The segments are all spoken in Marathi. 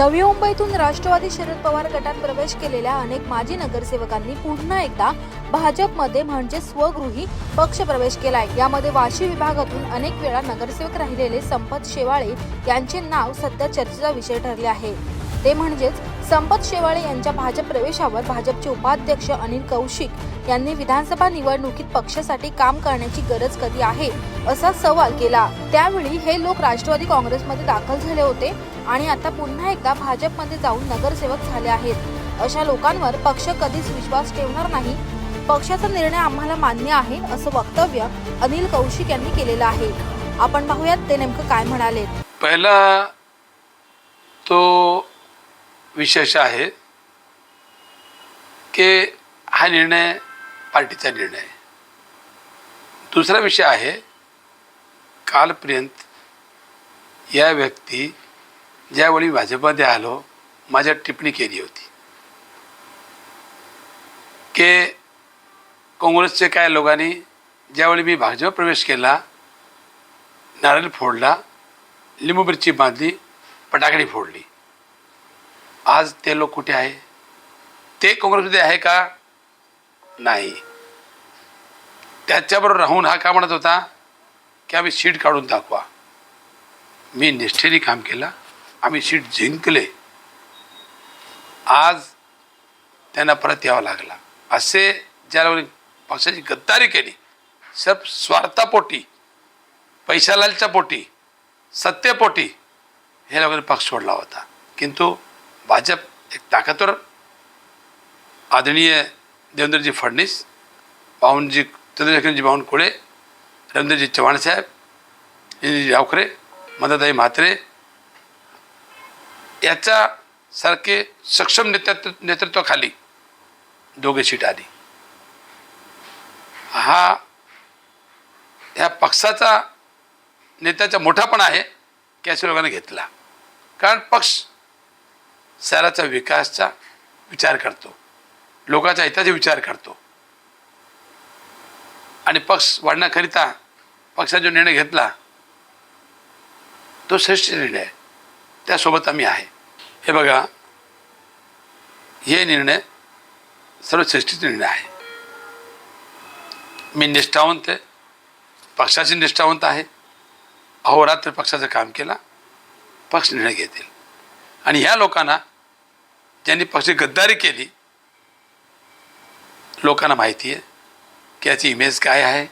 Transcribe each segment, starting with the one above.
नवी मुंबईतून राष्ट्रवादी शरद पवार गटात प्रवेश केलेल्या अनेक माजी नगरसेवकांनी पुन्हा एकदा भाजपमध्ये म्हणजे स्वगृही पक्ष प्रवेश केलाय. यामध्ये वाशी विभागातून अनेक वेळा नगरसेवक राहिलेले संपत शेवाळे यांचे नाव सध्या चर्चेचा विषय ठरले आहे. ते म्हणजेच संपत शेवाळे यांच्या भाजप प्रवेशावर भाजपचे उपाध्यक्ष अनिल कौशिक यांनी विधानसभा निवडणुकीत पक्षासाठी काम करण्याची गरज कधी आहे असा सवाल केला. त्यावेळी हे लोक राष्ट्रवादी काँग्रेसमध्ये दाखल झाले होते आणि आता पुन्हा एकदा भाजपमध्ये जाऊन नगरसेवक झाले आहेत. अशा लोकांवर पक्ष कधीच विश्वास ठेवणार नाही. पक्षाचा निर्णय आम्हाला मान्य आहे असं वक्तव्य अनिल कौशिक यांनी केलेलं आहे. आपण पाहूयात ते नेमकं काय म्हणाले पहिला विशेष आहे की हा निर्णय पार्टीचा निर्णय दुसरा विषय आहे कालपर्यंत या व्यक्ती ज्यावेळी भाजपमध्ये आलो माझ्या टिप्पणी केली होती. की काँग्रेसचे काय लोकांनी ज्यावेळी मी भाजप प्रवेश केला नारळ फोडला लिंबू मिरची बांधली फटाकडी फोडली. आज ते लोक कुठे आहे? ते काँग्रेसमध्ये आहे का? नाही. त्याच्याबरोबर राहून हा का म्हणत होता? की आम्ही सीट काढून दाखवा. मी निष्ठेने काम केलं. आम्ही सीट जिंकले. आज त्यांना परत यावं लागला. असे ज्याला पक्षाची गद्दारी केली सब स्वार्थापोटी पैशालालच्या पोटी सत्तेपोटी हे लोकांनी पक्ष सोडला होता. किंतु भाजप एक ताकदवर आदरणीय देवेंद्रजी फडणीस बावनजी चंद्रशेखरजी बावनकुळे रवींद्रजी चव्हाण साहेब इंद्रजी डावखरे मदताई म्हात्रे याच्यासारखे सक्षम नेतृत्व नेतृत्वाखाली दोघे सीट आली. हा ह्या पक्षाचा नेत्याचा मोठापणा आहे की अशा लोकांनी घेतला. कारण पक्ष शहराचा विकासचा विचार करतो. लोकांच्या हिताचा विचार करतो. आणि पक्ष वाढण्याकरिता पक्षाचा जो निर्णय घेतला तो श्रेष्ठ निर्णय आहे. त्यासोबत आम्ही आहे. हे बघा हे निर्णय सर्वश्रेष्ठीचे निर्णय आहे. मी निष्ठावंत आहे. पक्षाचे निष्ठावंत आहे. अहोरात्र पक्षाचं काम केला. पक्ष निर्णय घेतील. आणि ह्या लोकांना ज्यांनी पक्ष गद्दारी केली लोकांना माहिती आहे की याची इमेज काय आहे.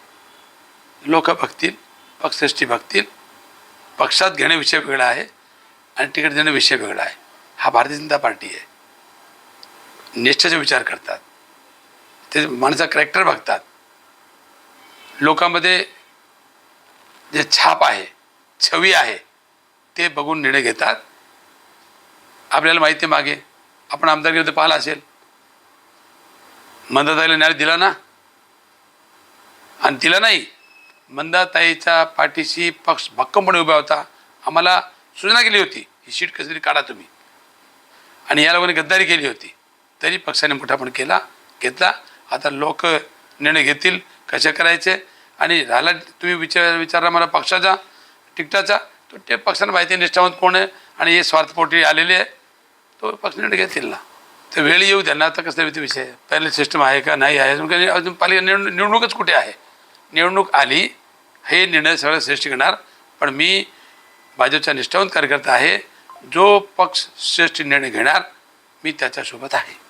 लोक बघतील पक्षश्रेष्ठी बघतील पक्षात घेणे विषय वेगळा आहे आणि तिकीट देणं विषय वेगळा आहे. हा भारतीय जनता पार्टी आहे. निष्ठेचा विचार करतात. ते माणसा कॅरेक्टर बघतात. लोकांमध्ये जे छाप आहे छवी आहे ते बघून निर्णय घेतात. आपल्याला माहिती मागे. आपण आमदारकीमध्ये पाहिला असेल. मंदाताईला न्याय दिला ना? आणि दिला नाही. मंदाताईच्या पाठीशी पक्ष भक्कमपणे उभा होता. आम्हाला सूचना केली होती ही सीट कशी तरी काढा तुम्ही. आणि या लोकांनी गद्दारी केली होती. तरी पक्षाने मोठापण केला घेतला. आता लोक निर्णय घेतील कसे करायचे? आणि राहिला तुम्ही विचार विचारला मला पक्षाचा तिकटाचा तो ते पक्षाने माहिती आहे निष्ठावंत कोण आहे? आणि हे स्वार्थपोटी आलेले आहे. तो पक्ष निर्णय घेतील ना. ते वेळ येऊ त्यांना आता कसं विषय विषय. पॅनल पहिले सिस्टम आहे का? नाही आहे. अजून काही अजून पालिका निवडणूक निवडणूकच कुठे आहे? निवडणूक आली हे निर्णय सगळं श्रेष्ठ घेणार. पण मी भाजपचा निष्ठावंत कार्यकर्ता आहे. जो पक्ष श्रेष्ठ निर्णय घेणार मी त्याच्यासोबत आहे.